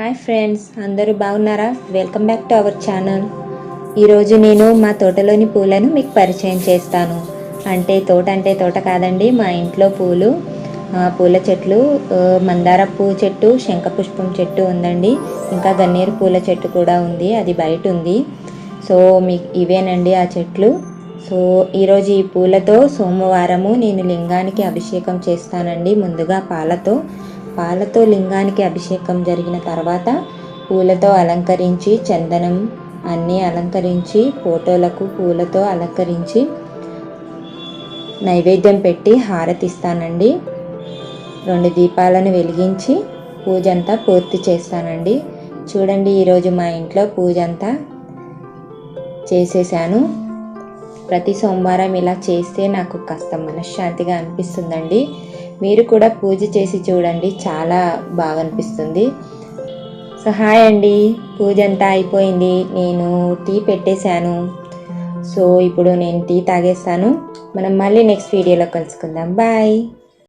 Hi friends అందరూ బాగున్నారా? Welcome back to our channel ఈరోజు నేను మా తోటలోని పూలను మీకు పరిచయం చేస్తాను. అంటే తోట అంటే తోట కాదండి మా ఇంట్లో పూలు పూల చెట్లు మందార పువ్వు చెట్టు శంఖపుష్పం చెట్టు ఉందండి. ఇంకా గన్నేరు పూల చెట్టు కూడా ఉంది అది బయట ఉంది. సో మీ ఇవేనండి ఆ చెట్లు. సో ఈరోజు ఈ పూలతో సోమవారము నేను లింగానికి అభిషేకం చేస్తానండి ముందుగా పాలతో. పాలతో లింగానికి అభిషేకం జరిగిన తర్వాత పూలతో అలంకరించి చందనం అన్నీ అలంకరించి ఫోటోలకు పూలతో అలంకరించి నైవేద్యం పెట్టి హారతిస్తానండి రెండు దీపాలను వెలిగించి పూజ అంతా పూర్తి చేస్తానండి. చూడండి ఈరోజు మా ఇంట్లో పూజ అంతా చేసేసాను ప్రతి సోమవారం ఇలా చేస్తే నాకు కాస్త మనశ్శాంతిగా అనిపిస్తుందండి. మీరు కూడా పూజ చేసి చూడండి. చాలా బాగా అనిపిస్తుంది సో హాయ్ అండి. పూజ అంతా అయిపోయింది. నేను టీ పెట్టేశాను. సో ఇప్పుడు నేను టీ తాగేస్తాను. మనం మళ్ళీ నెక్స్ట్ వీడియోలో కలుసుకుందాం. బాయ్.